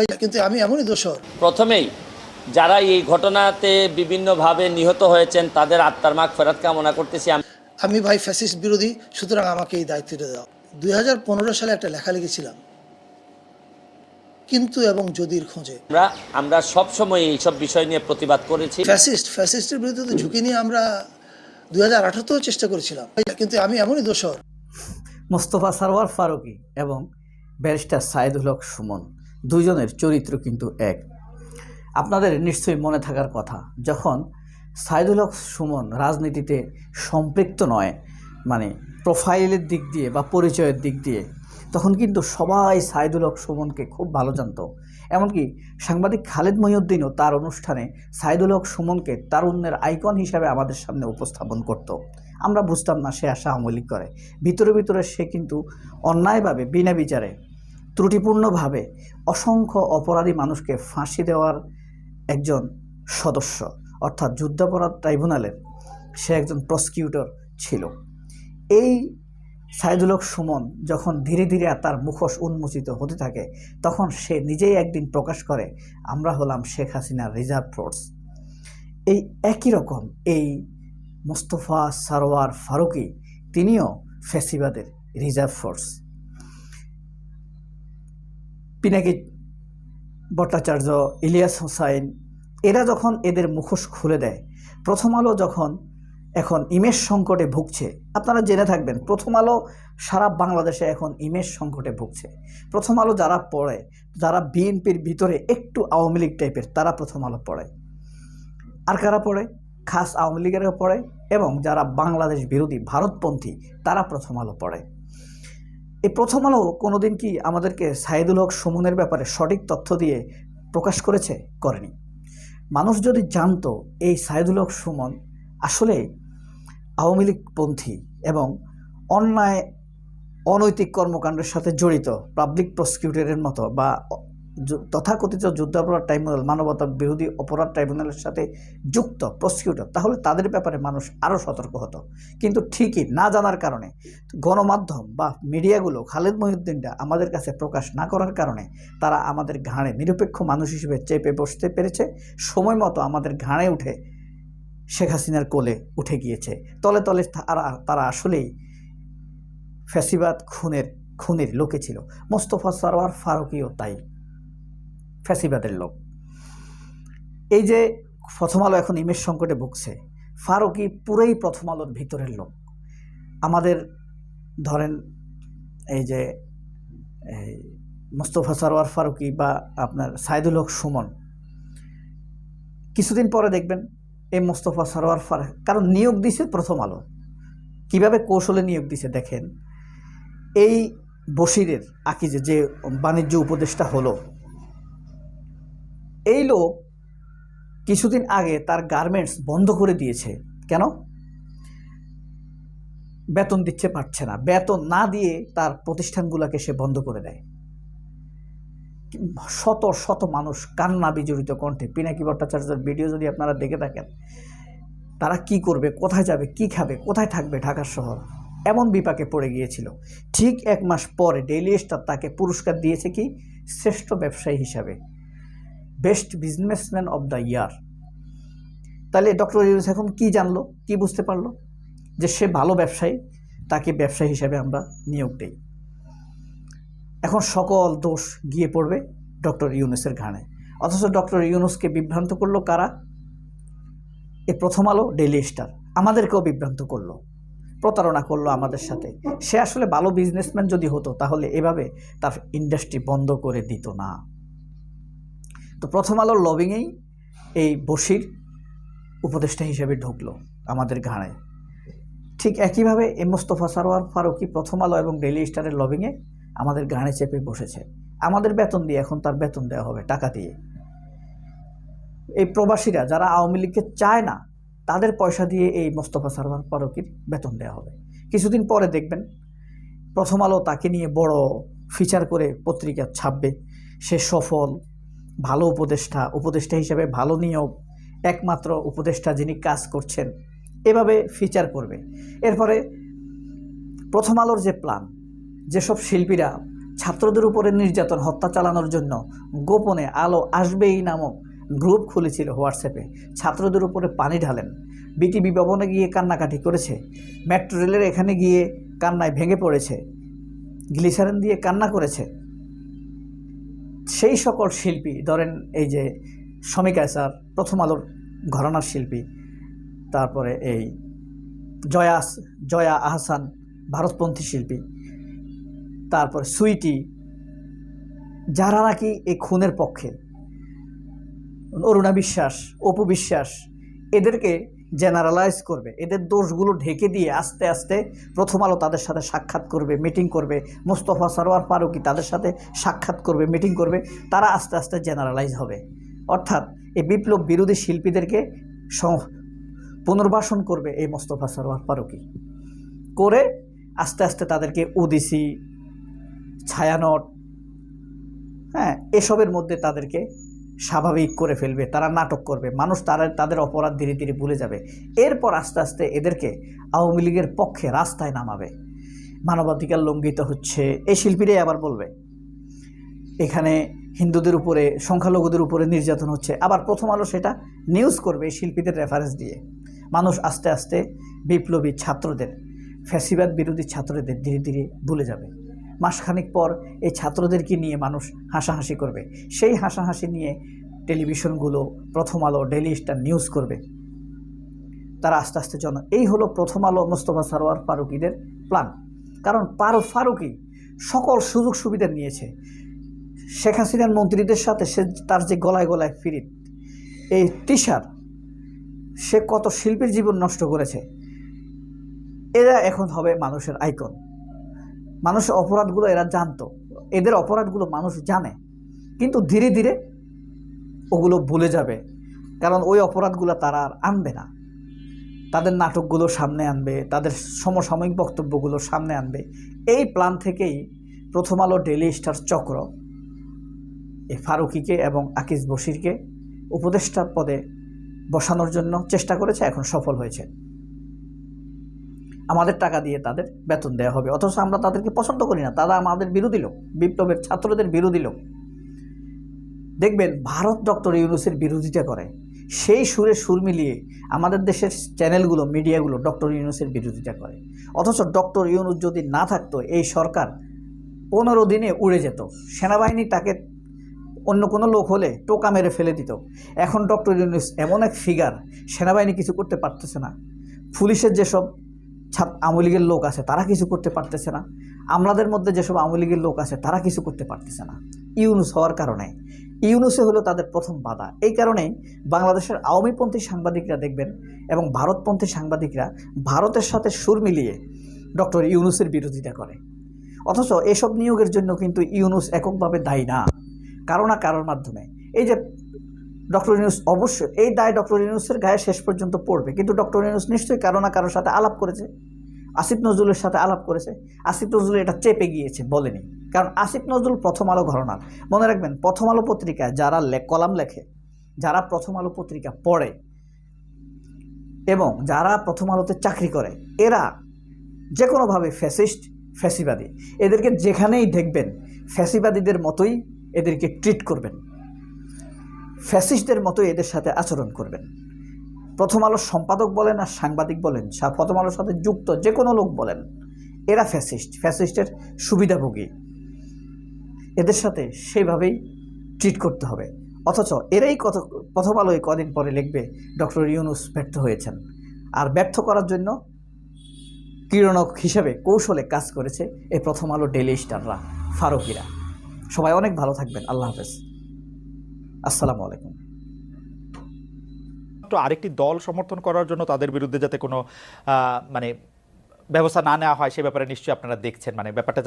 কিন্তু আমি এমনই দোষর। প্রথমেই যারা এই ঘটনাতে বিভিন্নভাবে নিহত হয়েছেন তাদের আত্মার মাগ ফেরাত কামনা করতেছি। আমি- আমি ভাই ফ্যাসিস্ট বিরোধী সুতরাং আমাকে এই দায়িত্বটা দাও। দুই সালে একটা লেখা লিখেছিলাম। কিন্তু এবং যদির খোঁজে। আমরা আমরা সবসময় এইসব বিষয় নিয়ে প্রতিবাদ করেছি। ফ্যাসিস্ট ফ্যাসিস্টের বিরুদ্ধে তো ঝুঁকি নিয়ে আমরা দুই হাজার আঠারোতেও চেষ্টা করেছিলাম। কিন্তু আমি এমনই দোষর। মোস্তফা সারওয়ার ফারুকী এবং ব্যারিস্টার সাইদুল হক সুমন। দুইজনের চরিত্র কিন্তু এক। আপনাদের নিশ্চয়ই মনে থাকার কথা, যখন সাইদুল হক সুমন রাজনীতিতে সম্পৃক্ত নয় মানে প্রোফাইলের দিক দিয়ে বা পরিচয়ের দিক দিয়ে, তখন কিন্তু সবাই সাইদুল হক সুমনকে খুব ভালো জানতো। এমনকি সাংবাদিক খালেদ মহিউদ্দিনও তার অনুষ্ঠানে সাইদুল হক সুমনকে তারুণ্যের আইকন হিসাবে আমাদের সামনে উপস্থাপন করত। আমরা বুঝতাম না সে আশা আওয়ামী লীগ করে। ভিতরে ভিতরে সে কিন্তু অন্যায়ভাবে বিনা বিচারে ত্রুটিপূর্ণভাবে অসংখ্য অপরাধী মানুষকে ফাঁসি দেওয়ার একজন সদস্য, অর্থাৎ যুদ্ধাপরাধ ট্রাইব্যুনালের সে একজন প্রসিকিউটর ছিল। এই সাইদুল হক সুমন যখন ধীরে ধীরে তার মুখোশ উন্মোচিত হতে থাকে, তখন সে নিজেই একদিন প্রকাশ করে, আমরা হলাম শেখ হাসিনার রিজার্ভ ফোর্স। এই একই রকম এই মোস্তফা সারোয়ার ফারুকি, তিনিও ফেসিবাদের রিজার্ভ ফোর্স। পিনাকি ভট্টাচার্য, ইলিয়াস হোসাইন, এরা যখন এদের মুখোশ খুলে দেয়, প্রথম আলো যখন এখন ইমেজ সংকটে ভুগছে, আপনারা জেনে থাকবেন, প্রথম আলো সারা বাংলাদেশে এখন ইমেজ সংকটে ভুগছে। প্রথম আলো যারা পড়ে, যারা বিএনপির ভিতরে একটু আওয়ামী লীগ টাইপের তারা প্রথম আলো পড়ে। আর কারা পড়ে? খাস আওয়ামী লীগেরও পড়ে এবং যারা বাংলাদেশ বিরোধী ভারতপন্থী, তারা প্রথম আলো পড়ে। এই প্রথম আলো কোনোদিন কি আমাদেরকে সাইদুল হক সুমনের ব্যাপারে সঠিক তথ্য দিয়ে প্রকাশ করেছে? করেনি। মানুষ যদি জানত এই সাইদুল হক সুমন আসলে আওয়ামী লীগপন্থী এবং অন্যায়, অনৈতিক কর্মকাণ্ডের সাথে জড়িত পাবলিক প্রসিকিউটরের মতো বা তথাকথিত যুদ্ধাপরাধ ট্রাইব্যুনাল মানবতা বিরোধী অপরাধ ট্রাইব্যুনালের সাথে যুক্ত প্রসিকিউটর তাহলে তাদের ব্যাপারে মানুষ আরও সতর্ক হতো। কিন্তু ঠিকই না জানার কারণে গণমাধ্যম বা মিডিয়াগুলো খালেদ মহিউদ্দিনটা আমাদের কাছে প্রকাশ না করার কারণে তারা আমাদের ঘাড়ে নিরপেক্ষ মানুষ হিসেবে চেপে বসতে পেরেছে। সময় মতো আমাদের ঘাড়ে উঠে শেখ হাসিনার কোলে উঠে গিয়েছে। তলে তলে তারা তারা আসলেই ফ্যাসিবাদ খুনের খুনের লোকে ছিল। মোস্তফা সরোয়ার ফারুকিও তাই। ফ্যাসিবাদের লোক। এই যে প্রথম আলো এখন ইমেজ সংকটে ভুগছে, ফারুকি পুরোই প্রথম আলোর ভিতরের লোক। আমাদের ধরেন এই যে মোস্তফা সরোয়ার ফারুকি বা আপনার সাইদুল হক সুমন, কিছুদিন পরে দেখবেন এই মোস্তফা সরোয়ার ফার, কারণ নিয়োগ দিছে প্রথম আলো। কীভাবে কৌশলে নিয়োগ দিছে দেখেন, এই বশিরের আকিজে যে বাণিজ্য উপদেষ্টা হলো এই লোক কিছুদিন আগে তার গার্মেন্টস বন্ধ করে দিয়েছে। কেন? বেতন দিচ্ছে পারছে না। বেতন না দিয়ে তার প্রতিষ্ঠানগুলোকে সে বন্ধ করে দেয়। শত শত মানুষ কান্না বিজড়িত কণ্ঠে। পিনাকি ভট্টাচার্যের ভিডিও যদি আপনারা দেখে থাকেন, তারা কি করবে, কোথায় যাবে, কি খাবে, কোথায় থাকবে ঢাকার শহর? এমন বিপাকে পড়ে গিয়েছিল। ঠিক এক মাস পরে ডেইলি স্টার তাকে পুরস্কার দিয়েছে কি? শ্রেষ্ঠ ব্যবসায়ী হিসাবে। Best businessman of the year. তাহলে ডক্টর ইউনুস এখন কি জানলো, কি বুঝতে পারল? যে সে ভালো ব্যবসায়ী, তাকে ব্যবসায়ী হিসাবে আমরা নিয়োগ দেই। এখন সকল দোষ গিয়ে পড়বে ডক্টর ইউনুসের ঘাড়ে। অথচ ডক্টর ইউনুসকে বিভ্রান্ত করল কারা? এ প্রথম আলো, ডেইলি স্টার। আমাদেরকেও বিভ্রান্ত করল, প্রতারণা করল আমাদের সাথে। সে আসলে ভালো বিজনেসম্যান যদি হতো, তাহলে এভাবে তার ইন্ডাস্ট্রি বন্ধ করে দিত না। তো প্রথম আলোর লবিংয়েই এই বসির উপদেষ্টা হিসেবে ঢুকলো আমাদের ঘাড়ে। ঠিক একইভাবে এম মোস্তফা সারোয়ার ফারুকি প্রথম আলো এবং ডেইলি স্টারের লবিংয়ে আমাদের গানে চেপে বসেছে। আমাদের বেতন দিয়ে এখন তার বেতন দেওয়া হবে টাকা দিয়ে। এই প্রবাসীরা যারা আওয়ামী লীগকে চায় না, তাদের পয়সা দিয়ে এই মোস্তফা সারোয়ার ফারুকির বেতন দেওয়া হবে। কিছুদিন পরে দেখবেন প্রথম আলো তাকে নিয়ে বড় ফিচার করে পত্রিকা ছাপবে। সে সফল ভালো উপদেষ্টা উপদেষ্টা হিসেবে ভালো নিয়োগ একমাত্র উপদেষ্টা যিনি কাজ করছেন, এভাবে ফিচার করবে। এরপরে প্রথম আলোর যে প্ল্যান যেসব শিল্পীরা ছাত্রদের উপরে নির্যাতন, হত্যা চালানোর জন্য গোপনে আলো আসবেই নামক গ্রুপ খুলেছিল হোয়াটসঅ্যাপে ছাত্রদের উপরে পানি ঢালেন। বিটিবি ভবনে গিয়ে কান্নাকাটি করেছে। মেট্রো রেলের এখানে গিয়ে কান্নায় ভেঙে পড়েছে। গ্লিসারিন দিয়ে কান্না করেছে। সেই সকল শিল্পী, ধরেন এই যে শমিকা স্যার প্রথম আলোর ঘরানার শিল্পী, তারপরে এই জয়া জয়া আহসান ভারতপন্থী শিল্পী, তারপর সুইটি, যারা নাকি এই খুনের পক্ষে, অরুণা বিশ্বাস, অপু বিশ্বাস, এদেরকে জেনারেলাইজ করবে। এদের দোষগুলো ঢেকে দিয়ে আস্তে আস্তে প্রথম আলো তাদের সাথে সাক্ষাৎ করবে মিটিং করবে। মোস্তফা সরোয়ার ফারুকি তাদের সাথে সাক্ষাৎ করবে মিটিং করবে। তারা আস্তে আস্তে জেনারেলাইজ হবে। অর্থাৎ এই বিপ্লব বিরোধী শিল্পীদেরকে পুনর্বাসন করবে এই মোস্তফা সরোয়ার ফারুকি। করে আস্তে আস্তে তাদেরকে ওদিসি ছায়ানট হ্যাঁ এসবের মধ্যে তাদেরকে স্বাভাবিক করে ফেলবে, তারা নাটক করবে, মানুষ তারা, তাদের অপরাধ ধীরে ধীরে ভুলে যাবে। এরপর আস্তে আস্তে এদেরকে আওয়ামী লীগের পক্ষে রাস্তায় নামাবে। মানবাধিকার লঙ্ঘিত হচ্ছে। এই শিল্পীরাই আবার বলবে, এখানে হিন্দুদের উপরে, সংখ্যালঘুদের উপরে নির্যাতন হচ্ছে। আবার প্রথম আলো সেটা নিউজ করবে শিল্পীদের রেফারেন্স দিয়ে। মানুষ আস্তে আস্তে বিপ্লবী ছাত্রদের, ফ্যাসিবাদ বিরোধী ছাত্রদের ধীরে ধীরে ভুলে যাবে। মাসখানেক পর এই ছাত্রদেরকে নিয়ে মানুষ হাসাহাসি করবে। সেই হাসাহাসি নিয়ে টেলিভিশনগুলো, প্রথম আলো ডেলি স্টার নিউজ করবে। তারা আস্তে আস্তে জন এই হলো প্রথম আলো মোস্তফা সারোয়ার ফারুকিদের প্ল্যান কারণ পারো ফারুকি সকল সুযোগ সুবিধা নিয়েছে। শেখ হাসিনার মন্ত্রীদের সাথে সে তার যে গলায় গলায় ফিরিত, এই টিশার সে কত শিল্পীর জীবন নষ্ট করেছে। এরা এখন হবে মানুষের আইকন মানুষের অপরাধগুলো এরা জানতো। এদের অপরাধগুলো মানুষ জানে। কিন্তু ধীরে ধীরে ওগুলো ভুলে যাবে। কারণ ওই অপরাধগুলো তারা আর আনবে না। তাদের নাটকগুলো সামনে আনবে, তাদের সমসাময়িক বক্তব্যগুলো সামনে আনবে। এই প্ল্যান থেকেই প্রথম আলো ডেলি স্টার চক্র এই ফারুকিকে এবং আকিজ বশিরকে উপদেষ্টা পদে বসানোর জন্য চেষ্টা করেছে, এখন সফল হয়েছে। আমাদের টাকা দিয়ে তাদের বেতন দেওয়া হবে। অথচ আমরা তাদেরকে পছন্দ করি না। তারা আমাদের বিরোধী লোক, বিপ্লবের ছাত্রদের বিরোধী লোক। দেখবেন, ভারত ডক্টর ইউনুসের বিরোধিতা করে। সেই সুরে সুর মিলিয়ে আমাদের দেশের চ্যানেলগুলো, মিডিয়াগুলো ডক্টর ইউনুসের বিরোধিতা করে। অথচ ডক্টর ইউনুস যদি না থাকতো, এই সরকার পনেরো দিনে উড়ে যেত। সেনাবাহিনী তাকে অন্য কোনো লোক হলে টোকা মেরে ফেলে দিত। এখন ডক্টর ইউনুস এমন এক ফিগার সেনাবাহিনী কিছু করতে পারতেছে না। পুলিশের যেসব ছাত্র আওয়ামী লীগের লোক আছে, তারা কিছু করতে পারতেছে না। আমলাদের মধ্যে যেসব আওয়ামী লীগের লোক আছে, তারা কিছু করতে পারতেছে না। ইউনুস হওয়ার কারণে। ইউনুসে হলো তাদের প্রথম বাধা। এই কারণেই বাংলাদেশের আওয়ামীপন্থী সাংবাদিকরা দেখবেন এবং ভারতপন্থী সাংবাদিকরা ভারতের সাথে সুর মিলিয়ে ডক্টর ইউনুসের বিরোধিতা করে। অথচ এসব নিয়োগের জন্য কিন্তু ইউনুস এককভাবে দায়ী না। কারও না কারোর মাধ্যমে। এই যে ডক্টর ইউনুস অবশ্যই, এই দায় ডক্টর ইউনুসের গায়ে শেষ পর্যন্ত পড়বে। কিন্তু ডক্টর ইউনুস নিশ্চয়ই কারও না কারোর সাথে আলাপ করেছে। আসিফ নজরুলের সাথে আলাপ করেছে। আসিফ নজরুল এটা চেপে গিয়েছে, বলেনি। কারণ আসিফ নজরুল প্রথম আলো ঘটনার। মনে রাখবেন, প্রথম আলো পত্রিকায় যারা কলাম লেখে, যারা প্রথম আলো পত্রিকা পড়ে, এবং যারা প্রথম আলোতে চাকরি করে, এরা যে কোনোভাবে ফ্যাসিস্ট, ফ্যাসিবাদী। এদেরকে যেখানেই দেখবেন, ফ্যাসিবাদীদের মতোই এদেরকে ট্রিট করবেন। ফ্যাসিস্টদের মতোই এদের সাথে আচরণ করবেন। প্রথম আলোর সম্পাদক বলেন আর সাংবাদিক বলেন প্রথম আলোর সাথে যুক্ত যে কোনো লোক বলেন, এরা ফ্যাসিস্ট, ফ্যাসিস্টের সুবিধাভোগী। এদের সাথে সেইভাবেই ট্রিট করতে হবে। অথচ এরাই কত প্রথম আলোয় কদিন পরে লিখবে, ডক্টর ইউনুস ব্যর্থ হয়েছেন। আর ব্যর্থ করার জন্য কিরণক হিসেবে কৌশলে কাজ করেছে এই প্রথম আলো ডেলি স্টাররা, ফারুকিরা। সবাই অনেক ভালো থাকবেন। আল্লাহ হাফেজ। আসসালামু আলাইকুম। আরেকটি দল সমর্থন করার জন্য তাদের বিরুদ্ধে যাতে কোনো মানে ব্যবস্থা না নেওয়া হয়, সে ব্যাপারে নিশ্চয়ই আপনারা দেখছেন মানে ব্যাপারটা